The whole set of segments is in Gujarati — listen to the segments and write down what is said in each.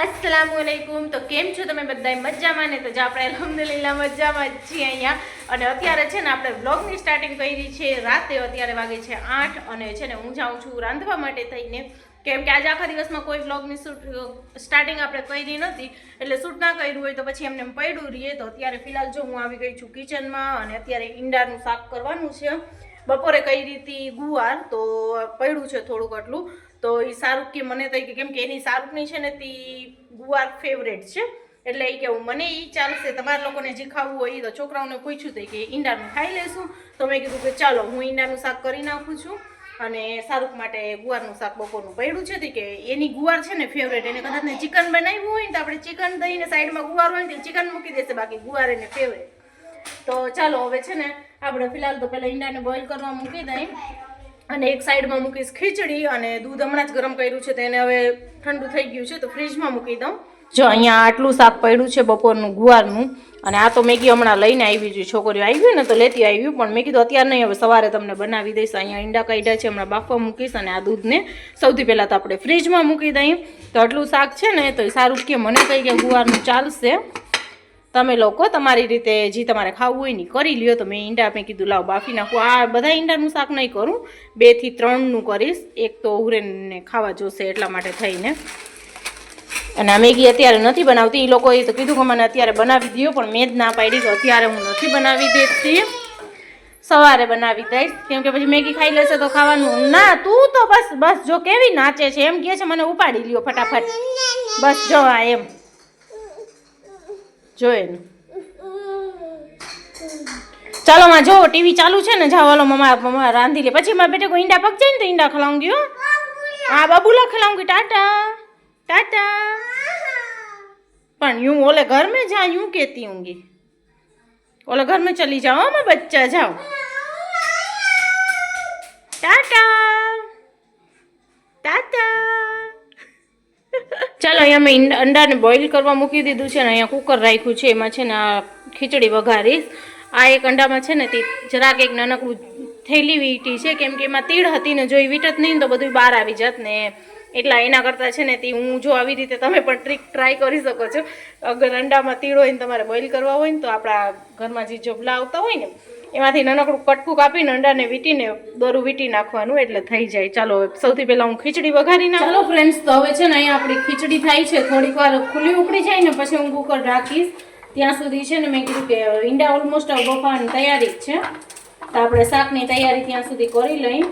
અસલામુ અલૈકુમ તો કેમ છો તમે બધા મજામાં ને? તો જ આપણે અલહમદુલિલ્લા મજામાં જ છીએ અહીંયા. અને અત્યારે છે ને આપણે વ્લોગની સ્ટાર્ટિંગ કરી છે. રાતે અત્યારે વાગે છે આઠ અને છે ને હું જાઉં છું રાંધવા માટે થઈને. કેમ કે આજે આખા દિવસમાં કોઈ વ્લોગની શૂટ સ્ટાર્ટિંગ આપણે કરી નથી. એટલે શૂટ ના કર્યું હોય તો પછી એમને એમ પડ્યું રહીએ. તો અત્યારે ફિલહાલ જો હું આવી ગઈ છું કિચનમાં અને અત્યારે ઈંડાનું શાક કરવાનું છે. બપોરે કઈ રીતે ગુવાર, તો પડ્યું છે થોડુંક આટલું. તો એ શાહરૂખ કે મને તો કેમ કે એની શાહરૂખની છે ને તે ગુવાર ફેવરેટ છે. એટલે એ કહેવું મને એ ચાલશે, તમારા લોકોને જે ખાવું હોય એ તો છોકરાઓને પૂછ્યું હતું કે ઈંડાનું ખાઈ લેશું. તો મેં કીધું કે ચાલો, હું ઈંડાનું શાક કરી નાખું છું અને શાહરૂખ માટે ગુવારનું શાક બપોરનું પડ્યું છે. કે એની ગુવાર છે ને ફેવરેટ એને કદાચ ને ચિકન બનાવ્યું હોય ને તો આપણે ચિકન દઈને સાઈડમાં ગુવાર હોય ને ચિકન મૂકી દેશે, બાકી ગુવાર એને ફેવરેટ તો ચાલો, હવે છે ને આપણે ફિલહાલ તો પહેલાં ઈંડાને બોઇલ કરવા મૂકી દઈએ. અને એક સાઈડમાં મૂકીશ ખીચડી અને દૂધ હમણાં જ ગરમ કર્યું છે તો એને હવે ઠંડુ થઈ ગયું છે તો ફ્રીજમાં મૂકી દઉં. જો અહીંયા આટલું શાક પડ્યું છે બપોરનું, ગુવારનું, અને આ તો મેગી હમણાં લઈને આવી છું છોકરીઓ આવી ને તો લેતી આવ્યું પણ મેં કીધું અત્યારે નહીં, હવે સવારે તમને બનાવી દઈશ. અહીંયા ઈંડા કાઢ્યા છે, હમણાં બાફવા મૂકીશ અને આ દૂધને સૌથી પહેલાં તો આપણે ફ્રીજમાં મૂકી દઈએ. તો આટલું શાક છે ને, તો સારું કે મને કહી કે ગુવારનું ચાલશે. તમે લોકો તમારી રીતે જે તમારે ખાવું હોય ને કરી લ્યો. તો મેં ઈંડા મેં કીધું, લાવ બાફી નાખું. આ બધા ઈંડાનું શાક નહીં કરું. બેથી ત્રણનું કરીશ. એક તો ઉરેનને ખાવા જોશે એટલા માટે થઈને. અને મેગી અત્યારે નથી બનાવતી. એ લોકોએ તો કીધું કે મને અત્યારે બનાવી દો પણ મેં જ ના પાડી તો અત્યારે હું નથી બનાવી દેતી. સવારે બનાવી દઈશ. કેમ કે પછી મેગી ખાઈ લેશે તો ખાવાનું. ના, તું તો બસ બસ, જો કેવી નાચે છે, એમ કહે છે, મને ઉપાડી લ્યો ફટાફટ. બસ, જો આ એમ. જોઈને ચાલો, માં જો ટીવી ચાલુ છે ને જાવ હાલો, મમા મમા રાંધી લે. પછી મારા બેટા કોઈ ઈંડા પક જાય ને તો ઈંડા ખલાઉંગી, હો. હા, બાબુલા ખલાઉંગી, ટાટા ટાટા. પણ यूं ઓલે ઘર મેં જા यूं કહેતી હોંગી ઓલે ઘર મેં ચલી જાઓ માં બચ્ચા, જાઓ. ટાટા. ટાટા. ચાલો, અહીંયા મેં અંડાને બોઇલ કરવા મૂકી દીધું છે ને અહીંયા કુકર રાખ્યું છે. એમાં છે ને આ ખીચડી વઘારીશ. આ એક અંડામાં છે ને તે જરાક એક નાનકડું થેલી વીટી છે, કેમ કે એમાં તીડ હતી ને, જો એ વીટત નહીં તો બધું બહાર આવી જાત ને. એટલા એના કરતાં છે ને તે હું જો આવી રીતે તમે પણ ટ્રીક ટ્રાય કરી શકો છો. અગર અંડામાં તીડ હોય ને તમારે બોઇલ કરવા હોય ને તો આપણા ઘરમાં જે જબલા આવતા હોય ને એમાંથી નાનકડું કટકું કાપીને અંડાને વીટીને દોરું વીટી નાખવાનું એટલે થઈ જાય. ચાલો સૌથી પહેલા હું ખીચડી વઘારી ના ચાલો ફ્રેન્ડ્સ તો હવે છે ને અહીંયા આપણી ખીચડી થાય છે. થોડીક વાર ખુલ્લી ઉકળી જાય ને પછી હું કુકર રાખીશ. ત્યાં સુધી છે ને મેં કીધું કે ઈંડા ઓલમોસ્ટ બફાવાની તૈયારી જ છે. તો આપણે શાકની તૈયારી ત્યાં સુધી કરી લઈ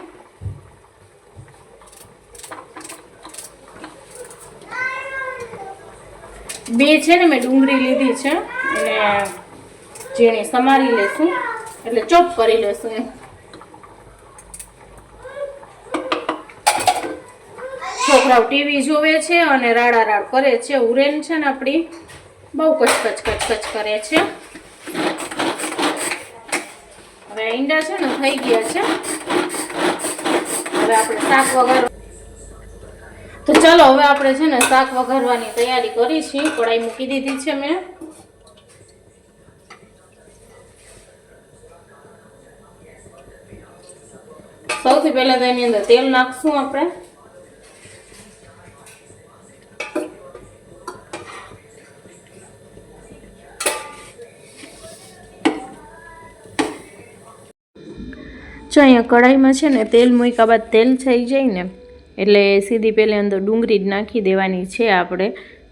બે છે ને મેં ડુંગળી લીધી છે. અને ઝીણી સમારી લેશું. એટલે ચોપ કરી લેશું એમ. છોકરાઓ ટીવી જોવે છે અને રાડા રાડ કરે છે. ઉરેન છે ને આપણી, બહુ કચકચ કચકચ કરે છે. હવે ઈંડા છે ને થઈ ગયા છે. હવે આપણે શાક વગર તો ચાલો હવે આપણે છે ને શાક વઘારવાની તૈયારી કરી છીએ કડાઈ મૂકી દીધી છે મેં. સૌથી પહેલા તો એની અંદર તેલ નાખશું આપણે. જો અહીંયા કઢાઈમાં છે ને તેલ મૂક્યા બાદ તેલ થઈ જાય ને, એટલે સીધી પહેલાં અંદર ડુંગળી જ નાખી દેવાની છે આપણે.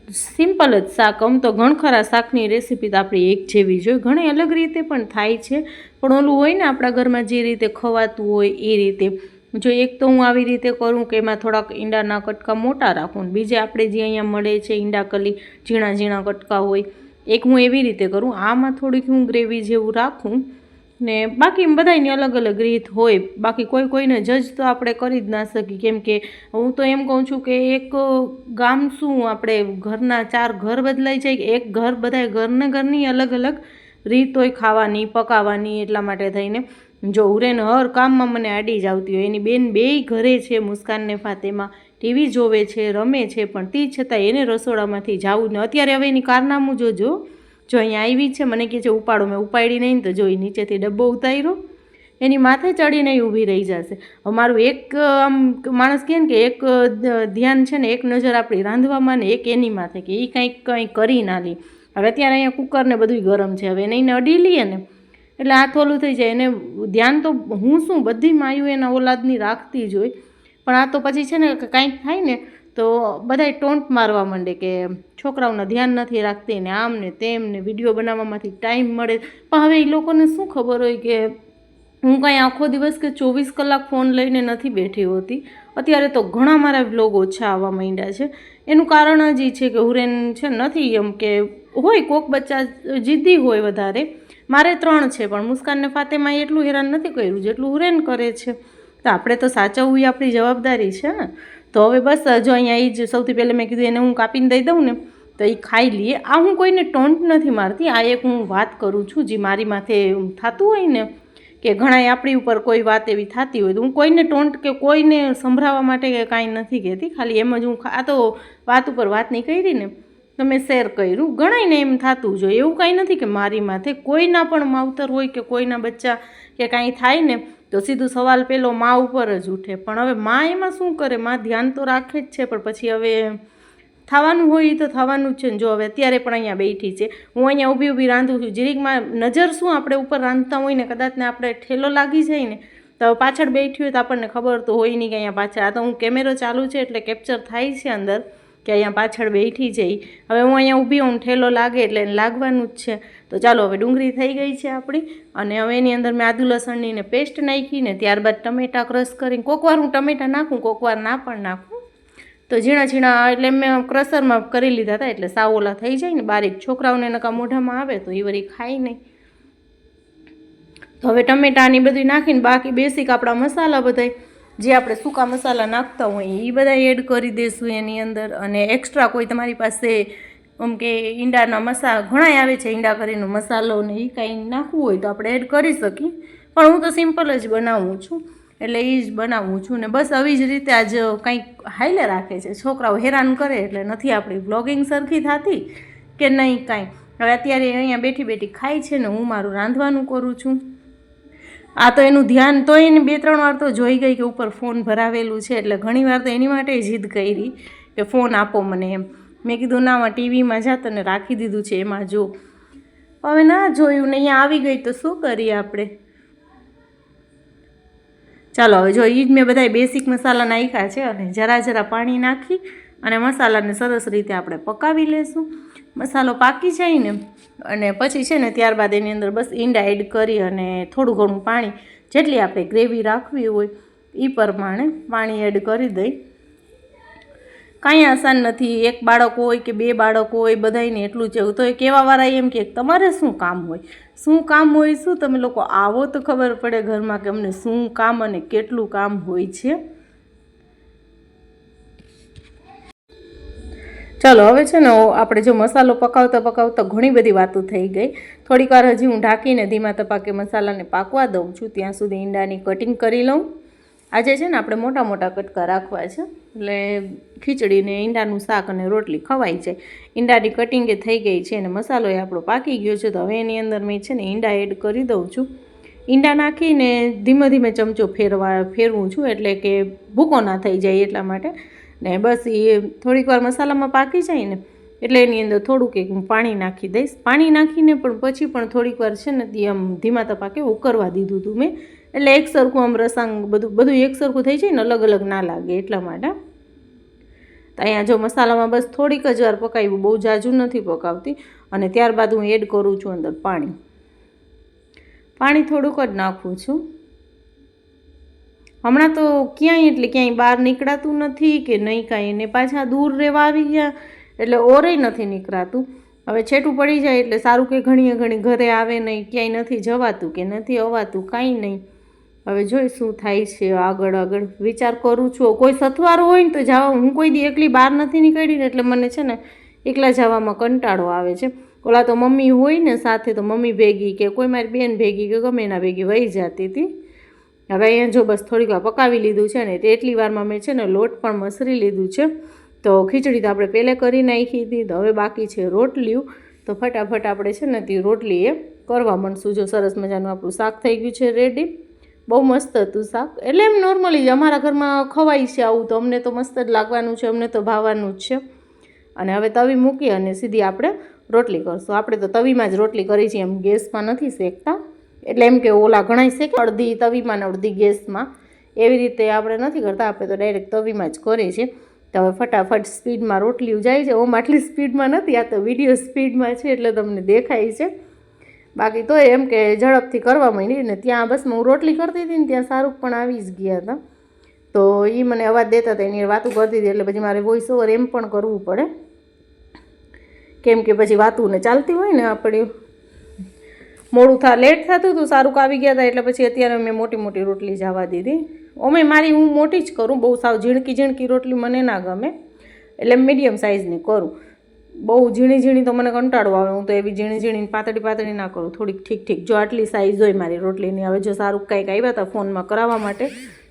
સિમ્પલ જ શાક. આમ તો ઘણખરા શાકની રેસીપી તો આપણી એક જેવી જોઈએ ઘણી અલગ રીતે પણ થાય છે. પણ ઓલું હોય ને આપણા ઘરમાં જે રીતે ખવાતું હોય એ રીતે. જો એક તો હું આવી રીતે કરું કે એમાં થોડાક ઈંડાના કટકા મોટા રાખું બીજે આપણે જે અહીંયા મળે છે ઈંડા કલી ઝીણા ઝીણા કટકા હોય, એક હું એવી રીતે કરું. આમાં થોડીક હું ગ્રેવી જેવું રાખું. ને બાકી બધાની અલગ અલગ રીત હોય. બાકી કોઈ કોઈને જજ તો આપણે કરી જ ના શકીએ. કેમ કે હું તો એમ કહું છું કે એક ગામ શું આપણે ઘરના ચાર ઘર બદલાઈ જાય. એક ઘર બધાય ઘરને ઘરની અલગ અલગ રીત હોય. ખાવાની પકાવવાની એટલા માટે થઈને. જો ઉરેન હર કામમાં મને આડી જ આવતી હોય. એની બેન બેય ઘરે છે મુસ્કાનને ફાતેમાં. ટીવી જોવે છે, રમે છે, પણ તે છતાં એને રસોડામાંથી જવું ને. અત્યારે હવે એની કારનામું જોજો. જો અહીંયા આવી છે, મને કહે છે, ઉપાડો. મેં ઉપાડી નહીં તો જોઈ નીચેથી ડબ્બો ઉતાર્યો, એની માથે ચડીને ઊભી રહી જશે. અમારું એક, આમ, માણસ કહે ને કે એક ધ્યાન છે ને, એક નજર આપણી રાંધવામાં ને એક એની માથે કે એ કંઈક કંઈ કરી ના લે. હવે અત્યારે અહીંયા કુકરને બધું ગરમ છે. હવે એને એને અડી લઈએ ને, એટલે આ થોલું થઈ જાય. એને ધ્યાન તો હું શું, બધી માયું એના ઓલાદની રાખતી જ હોય. પણ આ તો પછી છે ને કંઈક કાંઈક થાય ને તો બધાય ટોન્ટ મારવા માંડે કે છોકરાઓને ધ્યાન નથી રાખતી ને આમ ને તેમ ને વીડિયો બનાવવામાંથી ટાઈમ મળે. પણ હવે એ લોકોને શું ખબર હોય કે હું કાંઈ આખો દિવસ કે ચોવીસ કલાક ફોન લઈને નથી બેઠી હોતી. અત્યારે તો ઘણા મારા વ્લોગ ઓછા આવવા માંડ્યા છે. એનું કારણ જ એ છે કે હુરેન છે નથી એમ કે હોય કોક બચ્ચા જિદ્દી હોય વધારે. મારે ત્રણ છે પણ મુસ્કાનને ફાતેમાં એટલું હેરાન નથી કર્યું જેટલું હુરેન કરે છે. તો આપણે તો સાચવવું એ આપણી જવાબદારી છે ને. તો હવે બસ, જો અહીંયા એ જ સૌથી પહેલાં મેં કીધું એને હું કાપીને દઈ દઉં ને, તો એ ખાઈ લઈએ. આ હું કોઈને ટોન્ટ નથી મારતી, આ એક હું વાત કરું છું જે મારી માથે થતું હોય ને, કે ઘણાય આપણી ઉપર કોઈ વાત એવી થતી હોય તો હું કોઈને ટોન્ટ કે કોઈને સંભળાવવા માટે કે કાંઈ નથી કહેતી. ખાલી એમ જ હું આ તો વાત ઉપર વાત નહીં કરી ને, તો મેં શેર કર્યું. ઘણાયને એમ થતું જોઈએ એવું કાંઈ નથી કે મારી માથે કોઈના પણ માવતર હોય કે કોઈના બચ્ચા કે કાંઈ થાય ને તો સીધું સવાલ પેલો મા ઉપર જ ઉઠે. પણ હવે મા એમાં શું કરે? મા ધ્યાન તો રાખે જ છે, પણ પછી હવે થવાનું હોય તો થવાનું જ છે ને. જો હવે અત્યારે પણ અહીંયા બેઠી છે. હું અહીંયા ઊભી ઊભી રાંધું છું. જીરીકમાં નજર શું આપણે ઉપર રાંધતા હોય ને કદાચને આપણે ઠેલો લાગી જાય ને, તો પાછળ બેઠી હોય તો આપણને ખબર તો હોય નહીં કે અહીંયા પાછળ. આ તો હું કેમેરો ચાલુ છે એટલે કેપ્ચર થાય છે અંદર. કે અહીંયા પાછળ બેઠી જઈ. હવે હું અહીંયા ઊભી હોઉં ઠેલો લાગે એટલે એને લાગવાનું જ છે. તો ચાલો હવે ડુંગળી થઈ ગઈ છે આપણી. અને હવે એની અંદર મેં આદુ લસણની ને પેસ્ટ નાખીને ત્યારબાદ ટમેટા ક્રશ કરીને કોકવાર હું ટમેટા નાખું કોકવાર ના પણ નાખું. તો ઝીણા ઝીણા એટલે મેં ક્રશરમાં કરી લીધા હતા એટલે સાવ ઓલા થઈ જાય ને બારીક છોકરાઓને નકા મોઢામાં આવે તો એ વળી ખાય નહીં. તો હવે ટમેટાની બધું નાખીને બાકી બેસિક આપણા મસાલા બધાય. જે આપણે સૂકા મસાલા નાખતા હોઈએ એ બધા એડ કરી દઈશું એની અંદર. અને એક્સ્ટ્રા કોઈ તમારી પાસે, આમ કે ઈંડાના મસાલા ઘણાય આવે છે ઈંડા કરીનો મસાલો ને એ કાંઈ નાખવું હોય તો આપણે એડ કરી શકીએ. પણ હું તો સિમ્પલ જ બનાવું છું. એટલે એ જ બનાવું છું. ને બસ આવી જ રીતે આજ કંઈક હાઈલે રાખે છે. છોકરાઓ હેરાન કરે એટલે નથી આપણી બ્લોગિંગ સરખી થતી કે નહીં કાંઈ. હવે અત્યારે અહીંયા બેઠી બેઠી ખાય છે ને હું મારું રાંધવાનું કરું છું. આ તો એનું ધ્યાન તો એને બે ત્રણ વાર તો જોઈ ગઈ કે ઉપર ફોન ભરાવેલું છે, એટલે ઘણી વાર તો એની માટે જીદ કરી કે ફોન આપો મને એમ. મેં કીધું, ના, માં ટીવીમાં જા તને રાખી દીધું છે, એમાં જો. હવે ના જોયું ને અહીંયા આવી ગઈ તો શું કરીએ આપણે? ચાલો, હવે જો એ જ મેં બધા બેસિક મસાલા નાખ્યા છે, અને જરા જરા પાણી નાખી અને મસાલાને સરસ રીતે આપણે પકાવી લેશું. મસાલો પાકી જાય ને, અને પછી છે ને ત્યારબાદ એની અંદર બસ ઈંડા એડ કરી અને થોડું ઘણું પાણી, જેટલી આપણે ગ્રેવી રાખવી હોય એ પ્રમાણે પાણી એડ કરી દઈ. કાંઈ આસાન નથી, એક બાળક હોય કે બે બાળકો હોય, બધાયને એટલું જેવું તો એ કહેવાવાળા એમ કે, તમારે શું કામ હોય? શું કામ હોય, શું? તમે લોકો આવો તો ખબર પડે ઘરમાં કે અમને શું કામ અને કેટલું કામ હોય છે. ચાલો, હવે છે ને આપણે જો મસાલો પકાવતા પકાવતા ઘણી બધી વાતો થઈ ગઈ. થોડીક વાર હજી હું ઢાંકીને ધીમા તપાકે મસાલાને પાકવા દઉં છું. ત્યાં સુધી ઈંડાની કટિંગ કરી લઉં. આજે છે ને આપણે મોટા મોટા કટકા રાખવા છે. એટલે ખીચડીને ઈંડાનું શાક અને રોટલી ખવાય છે. ઈંડાની કટિંગ એ થઈ ગઈ છે અને મસાલો એ આપણો પાકી ગયો છે. તો હવે એની અંદર મેં છે ને ઈંડા એડ કરી દઉં છું. ઈંડા નાખીને ધીમે ધીમે ચમચો ફેરવા, ફેરવું છું એટલે કે ભૂકો ના થઈ જાય એટલા માટે. ને બસ એ થોડીક વાર મસાલામાં પાકી જાય ને, એટલે એની અંદર થોડુંક એક હું પાણી નાખી દઈશ. પાણી નાખીને પણ પછી પણ થોડીક વાર છે ને આમ ધીમા તપાકે ઉકરવા દીધું હતું મેં. એટલે એક સરખું આમ રસાંગ બધું બધું એક સરખું થઈ જાય ને અલગ અલગ ના લાગે એટલા માટે. તો અહીંયા જો મસાલામાં બસ થોડીક જ વાર પકાવ્યું, બહુ જાજુ નથી પકાવતી. અને ત્યારબાદ હું એડ કરું છું અંદર પાણી. પાણી થોડુંક જ નાખું છું. હમણાં તો ક્યાંય એટલે ક્યાંય બહાર નીકળાતું નથી કે નહીં કાંઈ. એને પાછા દૂર રહેવા આવી ગયા એટલે ઓરેય નથી નીકળાતું. હવે છેટું પડી જાય એટલે સારું કે ઘણીએ ઘણી ઘરે આવે નહીં, ક્યાંય નથી જવાતું કે નથી અવાતું, કાંઈ નહીં. હવે જોઈ શું થાય છે, આગળ આગળ વિચાર કરું છું. કોઈ સથવારો હોય ને તો જવા, હું કોઈ દી એકલી બહાર નથી નીકળી એટલે મને છે ને એકલા જવામાં કંટાળો આવે છે. ઓલા તો મમ્મી હોય ને સાથે તો મમ્મી ભેગી કે કોઈ મારી બેન ભેગી કે ગમે એના ભેગી વહી જતી હતી. હવે અહીંયા જો બસ થોડીક વાર પકાવી લીધું છે ને એટલી વારમાં મેં છે ને લોટ પણ મસરી લીધું છે. તો ખીચડી તો આપણે પહેલે કરી નાખી હતી, તો હવે બાકી છે રોટલીઓ. તો ફટાફટ આપણે છે ને તે રોટલી એ કરવા માંડશું. જો સરસ મજાનું આપણું શાક થઈ ગયું છે રેડી બહુ મસ્ત હતું શાક. એટલે એમ નોર્મલી જ અમારા ઘરમાં ખવાય છે આવું, તો અમને તો મસ્ત જ લાગવાનું છે, અમને તો ભાવવાનું જ છે. અને હવે તવી મૂકી અને સીધી આપણે રોટલી કરશું. આપણે તો તવીમાં જ રોટલી કરી છીએ, એમ ગેસમાં નથી શેકતા. એટલે એમ કે ઓલા ગણાય છે કે અડધી તવીમાં ને અડધી ગેસમાં. એવી રીતે આપણે નથી કરતા, આપણે તો ડાયરેક્ટ તવીમાં જ કરીએ છીએ. તો હવે ફટાફટ સ્પીડમાં રોટલી જાય છે. ઓમ આટલી સ્પીડમાં નથી, આ તો વીડિયો સ્પીડમાં છે એટલે તમને દેખાય છે. બાકી તો એમ કે ઝડપથી કરવા માંડી ને ત્યાં બસ હું રોટલી કરતી હતી ને ત્યાં શાહરૂખ પણ આવી જ ગયા હતા. તો એ મને અવાજ દેતા હતા, એની વાતું કરતી હતી એટલે પછી મારે વોઇસ ઓવર એમ પણ કરવું પડે. કેમ કે પછી વાતું ને ચાલતી હોય ને આપણી. મોડું થા લેટ થતું હતું સારું આવી ગયા હતા એટલે પછી અત્યારે મેં મોટી મોટી રોટલી જવા દીધી. ઓમે મારી હું મોટી જ કરું, બહુ સાવ ઝીણકી ઝીણકી રોટલી મને ના ગમે, એટલે મીડિયમ સાઇઝની કરું. બહુ ઝીણી ઝીણી તો મને કંટાળો આવે, હું તો એવી ઝીણી ઝીણી પાતળી પાતળી ના કરું, થોડીક ઠીક ઠીક, જો આટલી સાઇઝ હોય મારી રોટલીની, હવે જો સારું કંઈક આવ્યા હતા ફોનમાં કરાવવા માટે,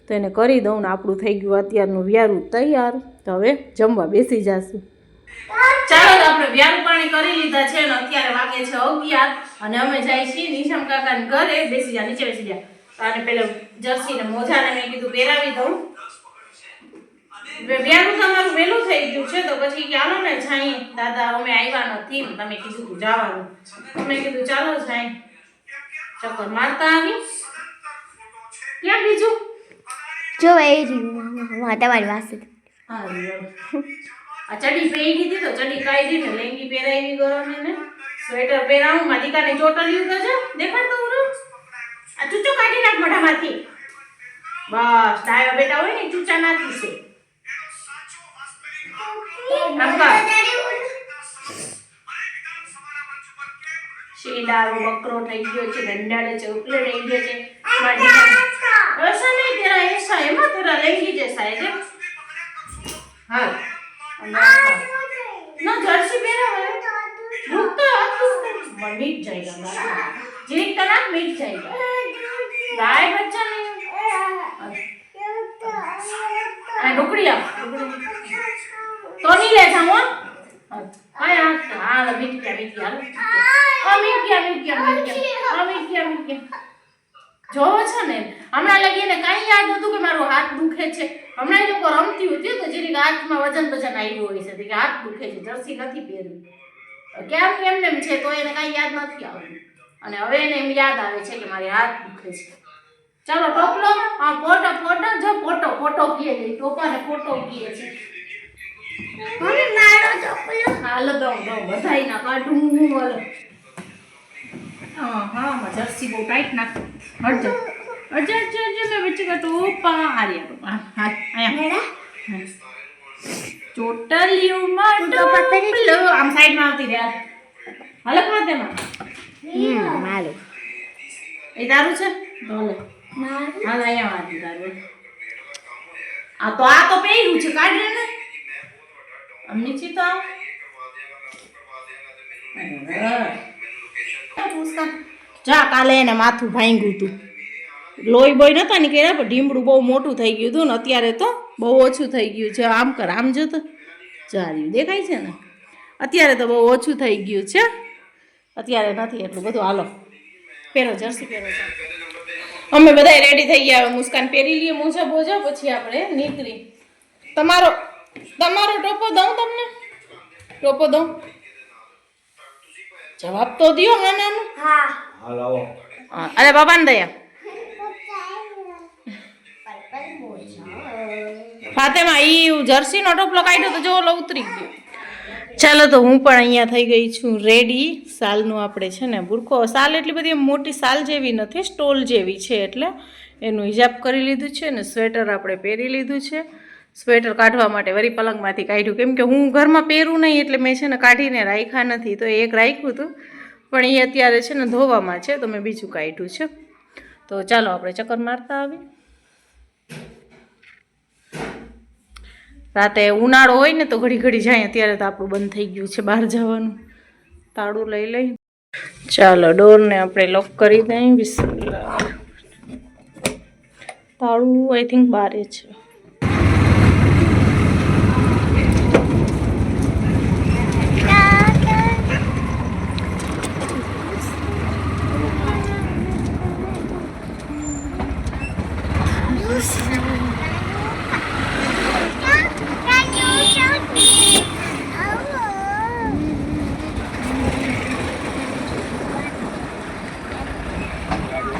તો એને કરી દઉં ને આપણું થઈ ગયું અત્યારનું વ્યારું તૈયાર, તો હવે જમવા બેસી જાશું. ચાલો તો આપણે વ્યારું પાણી કરી લીધા છે અને અત્યારે વાગે છે અગિયાર અને અમે જાય છીએ નિશામ કાકાને ઘરે બેસી જા નીચે બેસી જા. અને પેલો જર્સી ને મોજાને મેં કીધું પહેરાવી દઉં. વે- તમારું વહેલું થઈ ગયું છે તો પછી હાલો ને જાય દાદા અમે આવ્યા નથી તમે કીધું તું જવાનું. અમે કીધું ચાલો જાય. ચક્કર મારતા આવી. ક્યાં બીજું? જો એ તમારી વાત હા. આ ચડી પહેરી દીધો તો ચડી કાઢી દીધી લેંગી પહેરાવી ગરમ ને સ્વેટર પહેરાવું માં દીકાને ચોટલ્યું તો છે. દેખાડ તો ઉરો. આ ચૂચો કાઢી નાખ મોઢામાંથી. બસ ડાયો બેટા હોય ને ચૂચા નાખી છે. શેડાળો બકરો થઈ ગયો છે દંડાળો છે, ઉપલે રહી ગયો છે. એસા નહીં તેરા એસા એમાં તેરા લઈ લીજે સાહેબ હા. ना घर से मेरा है। हाँ। भूख तो आप किसको मीट जाएगा गाय जीन का नाम मीट जाएगा। गाय बच्चा नहीं अरे डुकड़िया तो नहीं ले जाऊँ हाँ? यार हाँ मीट क्या मीट क्या मीट क्या मीट क्या मीट क्या मीट क्या मीट क्या જોવો છો ને? હમણાં લગીને કાંઈ યાદ હતું કે મારો હાથ દુખે છે. હમણાં એ લોકો રમતી હતી તો જેની હાથમાં વજન વજન આવ્યું હોય છે કે હાથ દુખે છે જર્સી નથી પહેરવી કેમ કેમ એમ છે તો એને કાંઈ યાદ નથી આવતું. અને હવે એને એમ યાદ આવે છે કે મારી હાથ દુખે છે. ચાલો ટોપલો હા ફોટો ફોટો જો ફોટો ફોટો કીએ છે ટોપાને ફોટો કીએ છે. મમ્મી મારો ચોપલો હાલો દઉં દઉં બધાય ના કાઢું હાલો. હા હા જર્સી બહુ ટાઈટ નાખ. હટજો હટજો હટજો હટજો મેં બચ્ચે કા ટોપા હા આયા? ટોપલો આમ આવતી હાલો ખાતેમાં હમ એ તારું છે? ભલે હાલ અહીંયા વાંધી તારું આ તો આ તો પહેર્યું છે કાઢ ને. આમ નીચે તો. જા કાલે એને માથું ભાંગ્યું હતું લોહી બોય નતા નીકળ્યા પણ ઢીમડું બહુ મોટું થઈ ગયું હતું ને અત્યારે તો બહુ ઓછું થઈ ગયું છે. આમ કર, આમ જો તો. ચાલ્યું દેખાય છે ને? અત્યારે તો બહુ ઓછું થઈ ગયું છે. અત્યારે નથી એટલું બધું. હાલો, પહેરો જર્સી, પહેરો. અમે બધા રેડી થઈ ગયા. મુસ્કાન પહેરી લઈએ, મોજા બોજા, પછી આપણે નીકળી. તમારો તમારો ટોપો દઉં તમને? ટોપો દઉં? જવાબ તો દો હા. નાનું હા હા, અરે બાબાને દયા. ફાતેમાં ઈ જર્સીનો ટોપલો કાઢ્યો તો જો ઓલો ઉતરી ગયો. ચાલો તો હું પણ અહીંયા થઈ ગઈ છું રેડી સાલનું આપણે છે ને બુરખો સાલ એટલી બધી મોટી સાલ જેવી નથી સ્ટોલ જેવી છે એટલે એનું હિજાબ કરી લીધું છે ને સ્વેટર આપણે પહેરી લીધું છે. સ્વેટર કાઢવા માટે વરી પલંગમાંથી કાઢ્યું. કેમ કે હું ઘરમાં પહેરું નહીં એટલે મેં છે ને કાઢીને રાખ્યા નથી. તો એક રાખ્યું હતું. પણ એ અત્યારે છે ને ધોવામાં છે, તો મેં બીજું કાઢ્યું છે. તો ચાલો આપણે ચક્કર મારતા આવી રાતે ઉનાળો હોય ને તો ઘડી ઘડી જાય, અત્યારે તો આપણું બંધ થઈ ગયું છે બહાર જવાનું. તાળું લઈ લઈ. ચાલો ડોરને આપણે લોક કરી દઈએ બિસ્મિલ્લાહ. તાળું આઈ થિંક બારે છે.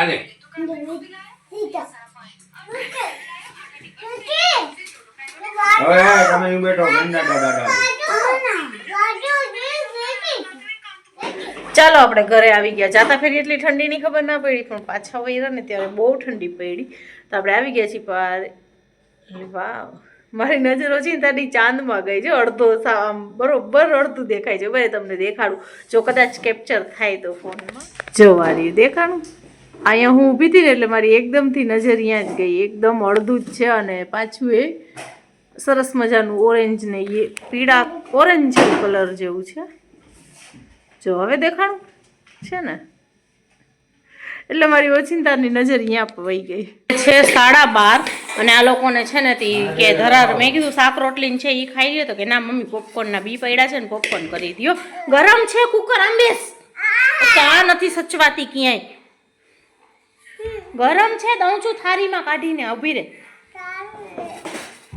અને ચાલો, આપણે ઘરે આવી ગયા. જાતા ફેરી એટલી ઠંડીની ખબર ના પડી, પણ પાછા વૈરા ને ત્યારે બહુ ઠંડી પડી. તો આપણે આવી ગયા છીએ પાર વાવ. મારી નજર ઓછી ને તારી ચાંદમાં ગઈ છે. અડધો આમ બરોબર અડધું દેખાય છે. ભાઈ તમને દેખાડું. જો કદાચ કેપ્ચર થાય તો ફોનમાં જોવા દેખાડું? અહીંયા હું ઊભી હતી ને એટલે મારી એકદમથી નજર અહીંયા જ ગઈ. એકદમ અડધું જ છે અને પાછું એ સરસ મજાનું ઓરેન્જ ને એ પીળા ઓરેન્જ કલર જેવું છે. જો હવે દેખાણું છે ને? એટલે મારી ઓચિંતાની નજર અહીંયા પવાઈ ગઈ. છે સાડા બાર અને આ લોકોને છે ને તી કે ધરાર મેં કીધું શાક રોટલી છે એ ખાઈ લ્યો તો કે ના મમ્મી પોપકોર્નના બી પડ્યા છે ને પોપકોર્ન કરી દ્યો. ગરમ છે કુકર આમ બેસ આ નથી સચવાતી ક્યાંય. ગરમ છે દઉં છું થાળીમાં કાઢીને ઊભી રે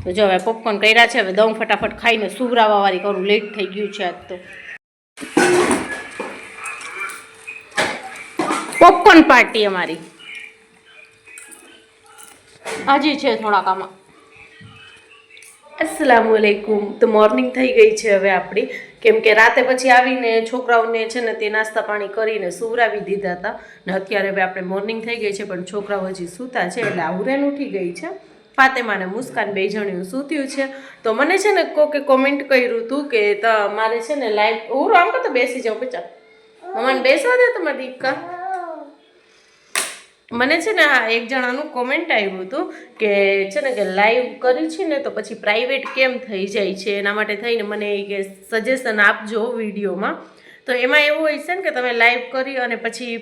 તો જો હવે પોપકોર્ન કર્યા છે, હવે દઉં ફટાફટ ખાઈને સુવરાવા વાળી કરું. લેટ થઈ ગયું છે આજ તો. પોપકોર્ન પાર્ટી અમારી. હજી છે થોડાક આમાં. અસલામુ અલૈકુમ તો મોર્નિંગ થઈ ગઈ છે હવે આપણી. કેમ કે રાતે પછી આવીને છોકરાઓને છે ને તે નાસ્તા પાણી કરીને સુવરાવી દીધા હતા. ને અત્યારે હવે આપણે મોર્નિંગ થઈ ગઈ છે, પણ છોકરાઓ હજી સૂતા છે, એટલે આવરેન ઉઠી ગઈ છે. ફાતેમાને મુસ્કાન બે જણ્યું સૂત્યું છે. તો મને છે ને કોકે કોમેન્ટ કર્યું હતું કે મારે છે ને લાઈવ હું આમ તો બેસી જાઉં બચા મમ્માને બેસવા દે તમારી દીકા મને છે ને આ એક જણાનું કોમેન્ટ આવ્યું હતું કે છે ને કે લાઈવ કરી છે ને તો પછી પ્રાઇવેટ કેમ થઈ જાય છે? એના માટે થઈને મને કે સજેશન આપજો વિડીયોમાં. તો એમાં એવું હોય છે ને કે તમે લાઈવ કરી અને પછી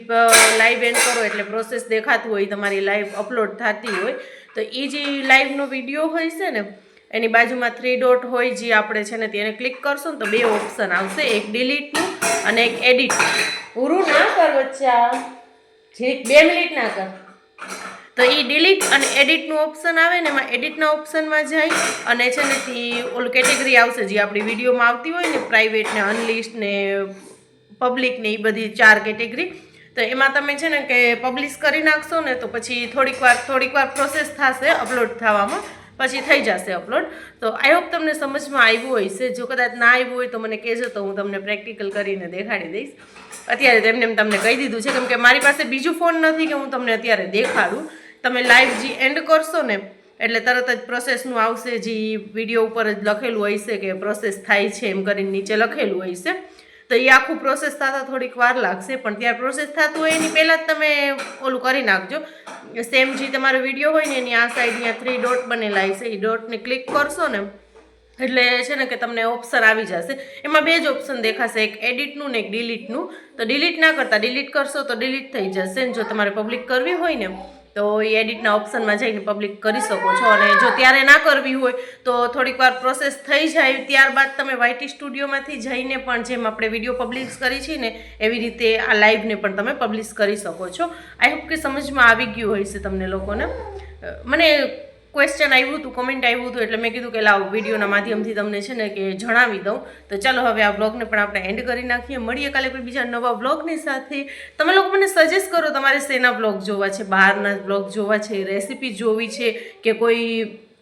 લાઈવ એન્ડ કરો એટલે પ્રોસેસ દેખાતું હોય, તમારી લાઈવ અપલોડ થતી હોય. તો એ જે લાઈવનો વીડિયો હોય છે ને, એની બાજુમાં થ્રી ડોટ હોય જે આપણે છે ને તેને ક્લિક કરશો ને તો બે ઓપ્શન આવશે. એક ડિલીટનું અને એક એડિટ પૂરું ના કર બચ્ચા ઠીક બે મિનિટ ના કર. તો એ ડિલીટ અને એડિટનું ઓપ્શન આવે ને એમાં એડિટના ઓપ્શનમાં જાય અને છે ને તે ઓલું કેટેગરી આવશે જે આપણી વિડીયોમાં આવતી હોય ને પ્રાઇવેટ ને અનલિસ્ટ ને પબ્લિક ને એ બધી ચાર કેટેગરી તો એમાં તમે છે ને કે પબ્લિશ કરી નાખશો ને તો પછી થોડીક વાર થોડીક વાર પ્રોસેસ થશે અપલોડ થવામાં, પછી થઈ જશે અપલોડ તો આઈ હોપ તમને સમજમાં આવ્યું હોય છે જો કદાચ ના આવ્યું હોય તો મને કહેજો તો હું તમને પ્રેક્ટિકલ કરીને દેખાડી દઈશ. અત્યારે તેમને તમને કહી દીધું છે, કેમ કે મારી પાસે બીજું ફોન નથી કે હું તમને અત્યારે દેખાડું. તમે લાઈવ જે એન્ડ કરશો ને, એટલે તરત જ પ્રોસેસનું આવશે, જે વીડિયો ઉપર જ લખેલું છે કે પ્રોસેસ થાય છે, એમ કરીને નીચે લખેલું છે તો એ આખું પ્રોસેસ થતાં થોડીક વાર લાગશે, પણ ત્યારે પ્રોસેસ થતું હોય એની પહેલાં જ તમે ઓલું કરી નાખજો. સેમ જે તમારો વીડિયો હોય ને, એની આ સાઈડ અહીંયા થ્રી ડોટ બનેલા હશે એ ડોટને ક્લિક કરશો ને એટલે છે ને કે તમને ઓપ્શન આવી જશે. એમાં બે જ ઓપ્શન દેખાશે. એક એડિટનું ને એક ડિલીટનું તો ડિલીટ ના કરતા ડિલીટ કરશો તો ડિલીટ થઈ જશે ને જો તમારે પબ્લિક કરવી હોય ને, તો એ એડિટના ઓપ્શનમાં જઈને પબ્લિક કરી શકો છો. અને જો ત્યારે ના કરવી હોય, તો થોડીક વાર પ્રોસેસ થઈ જાય. ત્યારબાદ તમે વાયટી સ્ટુડિયોમાંથી જઈને પણ જેમ આપણે વીડિયો પબ્લિશ કરી છે ને, એવી રીતે આ લાઈવને પણ તમે પબ્લિશ કરી શકો છો. આઈ હોપ કે સમજમાં આવી ગયું હોય છે તમને લોકોને. મને ક્વેશ્ચન આવ્યું હતું કોમેન્ટ આવ્યું હતું, એટલે મેં કીધું કે લાવ વિડીયોના માધ્યમથી તમને છે ને કે જણાવી દઉં. તો ચાલો હવે આ બ્લોગને પણ આપણે એન્ડ કરી નાખીએ. મળીએ કાલે કોઈ બીજા નવા બ્લોગની સાથે. તમે લોકો મને સજેસ્ટ કરો તમારે શેના બ્લોગ જોવા છે, બહારના બ્લોગ જોવા છે રેસીપી જોવી છે કે કોઈ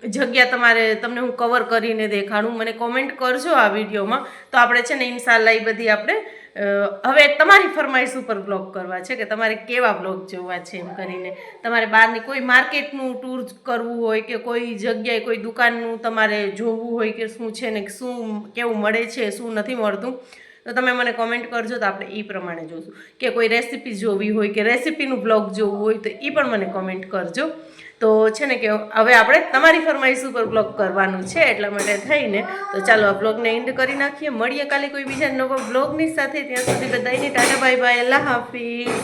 જગ્યા તમારે તમને હું કવર કરીને દેખાડું, મને કોમેન્ટ કરજો આ વિડીયોમાં. તો આપણે છે ને ઇન્શાલ્લા એ બધી આપણે હવે તમારી ફરમાઈશ ઉપર બ્લોગ કરવા છે કે તમારે કેવા બ્લોગ જોવા છે એમ કરીને. તમારે બહારની કોઈ માર્કેટનું ટૂર કરવું હોય કે કોઈ જગ્યાએ કોઈ દુકાનનું તમારે જોવું હોય કે શું છે ને શું, કેવું મળે છે, શું નથી મળતું, તો તમે મને કોમેન્ટ કરજો તો આપણે એ પ્રમાણે જોશું. કે કોઈ રેસીપી જોવી હોય કે રેસીપીનું બ્લોગ જોવું હોય તો એ પણ મને કોમેન્ટ કરજો. તો છે ને કે હવે આપણે તમારી ફરમાઈશ ઉપર બ્લોગ કરવાનું છે એટલા માટે થઈને તો ચાલો આ બ્લોગને એન્ડ કરી નાખીએ. મળીએ કાલે કોઈ બીજા નવા બ્લોગની સાથે. ત્યાં સુધી બધાની ટાટા બાય બાય અલ્લાહ હાફિઝ.